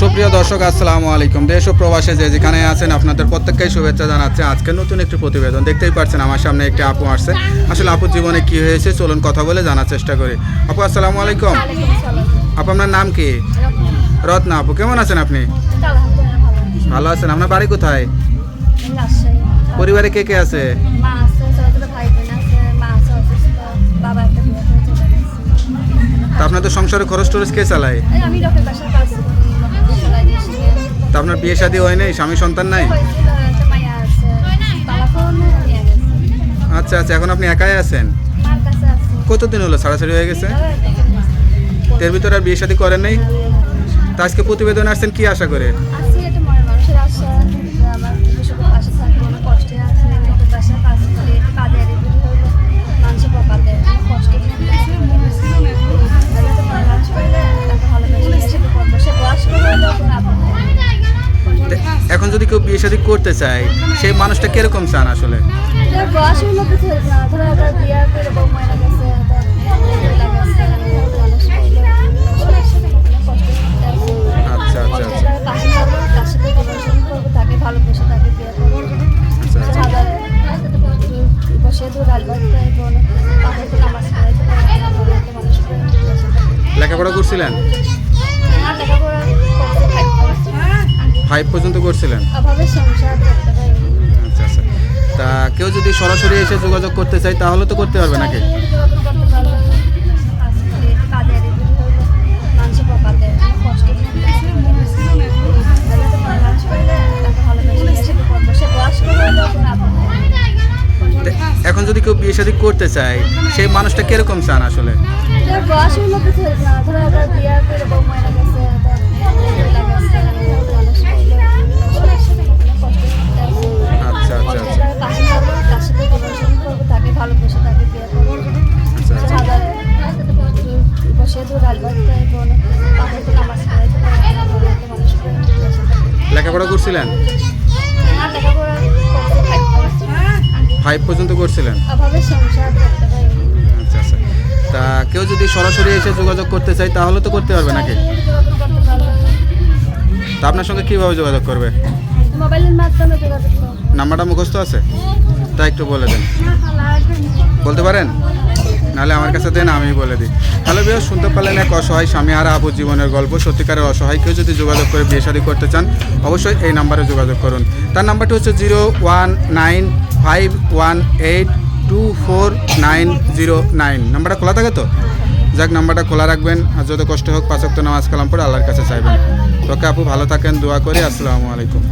সুপ্রিয় দর্শক আসসালামু আলাইকুম। দেশ ও প্রবাসে যে যেখানে আছেন আপনাদের প্রত্যেককেই শুভেচ্ছা জানাচ্ছে। আজকে নতুন একটি প্রতিবেদন। দেখতেই পাচ্ছেন আমার সামনে একটি আপু আসছে। আসলে আপুর জীবনে কি হয়েছে চলুন কথা বলে জানার চেষ্টা করি। আপু আসসালামু আলাইকুম। আপু আপনার নাম কি? রত্না আপু কেমন আছেন আপনি? ভালো আছেন। আপনার বাড়ি কোথায়? পরিবারে কে কে আছে? আপনাদের সংসারে খরচ টরচ কে চালায়? আমি আপনার বিয়ে শাদী হয় নাই? স্বামী সন্তান নাই? আচ্ছা আচ্ছা এখন আপনি একাই আছেন? কতদিন হলো? ছাড়াছাড়ি হয়ে গেছে? এর ভিতরে আর বিয়ে শাদী করেন নাই? তা আজকে প্রতিবেদন আসছেন কি আশা করে? শাদী করতে চায় সেই মানুষটা কীরকম চান আসলে? আচ্ছা আচ্ছা লেখাপড়া করছিলেন? লেখাপড়া করতে ফাইভ পর্যন্ত করছিলেন? আচ্ছা আচ্ছা। তা কেউ যদি সরাসরি এসে যোগাযোগ করতে চায় তাহলে তো করতে পারবে নাকি? এখন যদি কেউ বিয়ে শাদী করতে চায় সেই মানুষটা কীরকম চান আসলে? বয়স ধরো বিয়ে করে বউ মারা গেছে। লেখাপড়া করছিলেন? ফাইভ পর্যন্ত করছিলেন? আচ্ছা আচ্ছা। তা কেউ যদি সরাসরি এসে যোগাযোগ করতে চায়, তাহলে তো করতে পারবে নাকি? তা আপনার সঙ্গে কীভাবে যোগাযোগ করব? নাম্বারটা মুখস্থ আছে? তা একটু বলে দেন। বলতে পারেন? নাহলে আমার কাছে দেন আমি বলে দিই। হ্যালো বিয়ে শুনতে পারলেন এক অসহায় স্বামী আর আবু জীবনের গল্প। সত্যিকারের অসহায় কেউ যদি যোগাযোগ করে বিয়ে শাদী করতে চান, অবশ্যই এই নাম্বারে যোগাযোগ করুন। তার নাম্বারটি হচ্ছে zero one nine five one eight two four nine zero nine. নাম্বারটা খোলা থাকে তো? যাক, নাম্বারটা খোলা রাখবেন। আর যত কষ্ট হোক পাঁচক্ত নামাজ কালাম পরে আল্লাহর কাছে চাইবেন। ওকে আপু, ভালো থাকেন, দোয়া করি। আসসালামু আলাইকুম।